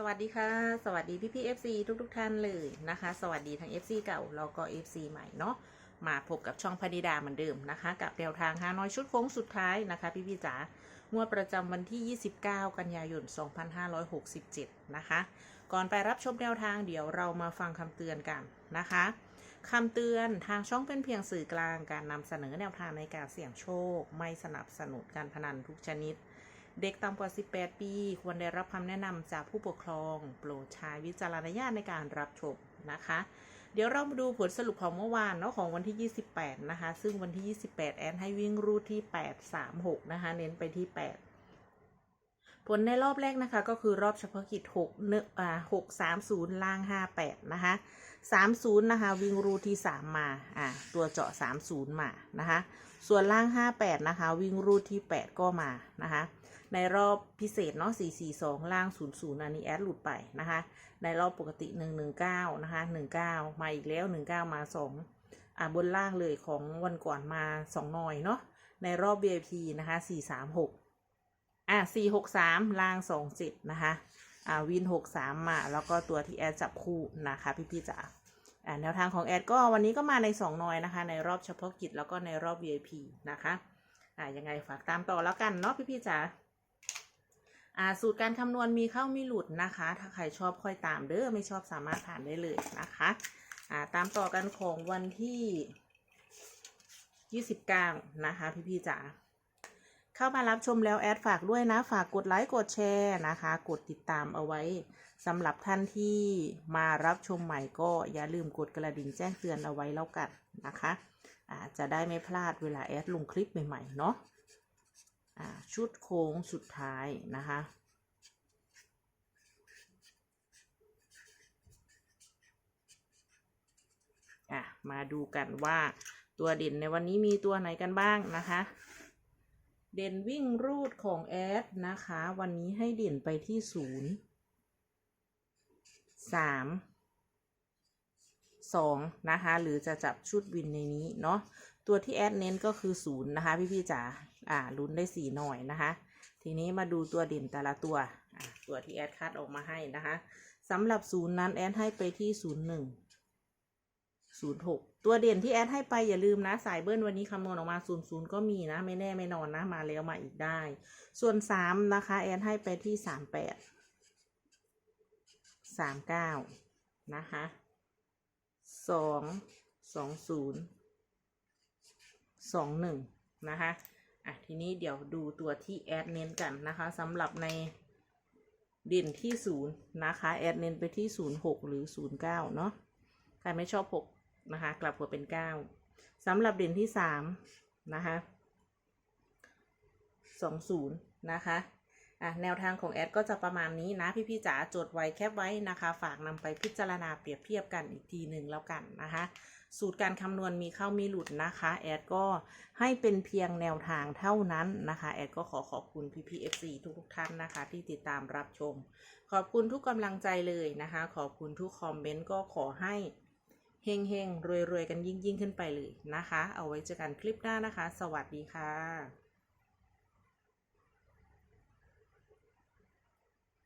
สวัสดีค่ะ สวัสดีพี่พี่เอฟซีทุกทุกท่านเลยนะคะ สวัสดีทั้ง FC เก่าแล้วก็ FC ใหม่เนาะมาพบกับช่องพนิดาเหมือนเดิมนะคะ กับแนวทางฮานอยชุดโค้งสุดท้ายนะคะ พี่พี่จ๋างวดประจำวันที่ 29 กันยายน 2567 นะคะ ก่อนไปรับชมแนวทางเดี๋ยวเรามาฟังคำเตือนกันนะคะคำเตือนทางช่องเป็นเพียงสื่อกลางการนำเสนอแนวทางในการเสี่ยงโชค ไม่สนับสนุนการพนันทุกชนิด เด็กต่ำกว่า 18 ปี ควรได้รับคำแนะนำจากผู้ปกครอง โปรดใช้วิจารณญาณในการรับชมนะคะ เดี๋ยวเรามาดูผลสรุปของเมื่อวานเนาะของวันที่ 28 นะคะ ซึ่งวันที่ 28 แอนให้วิ่งรูทที่ 836 นะคะ เน้นไปที่ 8 ผลในรอบแรกนะคะก็คือรอบเฉพาะกิจ6เนื้อ่า630ล่าง58นะคะ30นะคะวิ่งรูที่3มาอ่าตัวเจาะ30มานะคะส่วนล่าง58นะคะวิ่งรูทที่8ก็มานะคะในรอบพิเศษเนาะ442ล่าง00อันนี้แอดหลุดไปนะคะในรอบปกติ119นะคะ19มาอีกแล้ว19มา2อ่าบนล่างเลยของวันก่อนมา2หน่อยเนาะในรอบ VIP นะคะ436 อะ463ล่าง27นะคะอ่าวิน63มาแล้วก็ตัวที่แอดจับคู่นะคะพี่ๆจ๋าอ่าแนวทางของแอดก็วันนี้ก็มาใน2หน่อยนะคะ ในรอบเฉพาะกิจแล้วก็ในรอบ VIP นะคะอ่ายังไงฝากตามต่อแล้วกันเนาะพี่ๆจ๋าอ่าสูตรการคำนวณมีเข้ามีหลุดนะคะ ถ้าใครชอบค่อยตามเด้อไม่ชอบสามารถผ่านได้เลยนะคะอ่าตามต่อกันของวันที่29นะคะ พี่ๆจ๋า เข้ามารับชมแล้วแอดฝากด้วยนะ ฝากกดไลค์กดแชร์นะคะ กดติดตามเอาไว้สำหรับท่านที่มารับชมใหม่ก็อย่าลืมกดกระดิ่งแจ้งเตือนเอาไว้แล้วกันนะคะอาจะได้ไม่พลาดเวลาแอดลงคลิปใหม่ๆเนาะชุดโค้งสุดท้ายนะคะอะมาดูกันว่าตัวเด่นในวันนี้มีตัวไหนกันบ้างนะคะ เด่นวิ่งรูดของแอดนะคะ วันนี้ให้เด่นไปที่ศูนย์สามสองนะคะ หรือจะจับชุดวินในนี้เนาะตัวที่แอดเน้นก็คือศูนย์นะคะ พี่พี่จ๋าอ่าลุ้นได้สี่หน่อยนะคะ ทีนี้มาดูตัวเด่นแต่ละตัวตัวที่แอดคัดออกมาให้นะคะสำหรับศูนย์นั้นแอดให้ไปที่ศูนย์หนึ่ง ศูนย์หกตัวเด่นที่แอดให้ไปอย่าลืมนะ สายเบิ้ลวันนี้คำนวณออกมาศูนย์ศูนย์ก็มีนะ ไม่แน่ไม่นอนนะ มาแล้วมาอีกได้ ส่วนสามนะคะ แอดให้ไปที่สามแปดสามเก้านะคะสองสองศูนย์สองหนึ่งนะคะอะทีนี้เดี๋ยวดูตัวที่แอดเน้นกันนะคะสำหรับในเด่นที่ศูนย์นะคะ แอดเน้นไปที่ศูนย์หกหรือศูนย์เก้าเนาะใครไม่ชอบหก นะคะ กลับหัวเป็นเก้าสำหรับเด่นที่สามนะคะสองศูนย์นะคะอะแนวทางของแอดก็จะประมาณนี้นะ พี่ๆจ๋าจดไว้แคปไว้นะคะ ฝากนำไปพิจารณาเปรียบเทียบกันอีกทีหนึ่งแล้วกันนะคะ สูตรการคำนวณมีเข้ามีหลุดนะคะ แอดก็ให้เป็นเพียงแนวทางเท่านั้นนะคะ แอดก็ขอขอบคุณพี่พีเอฟซีทุกๆท่านนะคะ ที่ติดตามรับชม ขอบคุณทุกกำลังใจเลยนะคะ ขอบคุณทุกคอมเมนต์ก็ขอให้ เฮงเฮงรวยรวยๆกันยิ่งยิ่งๆขึ้นไปเลยนะคะ เอาไว้เจอกันคลิปหน้านะคะ สวัสดีค่ะ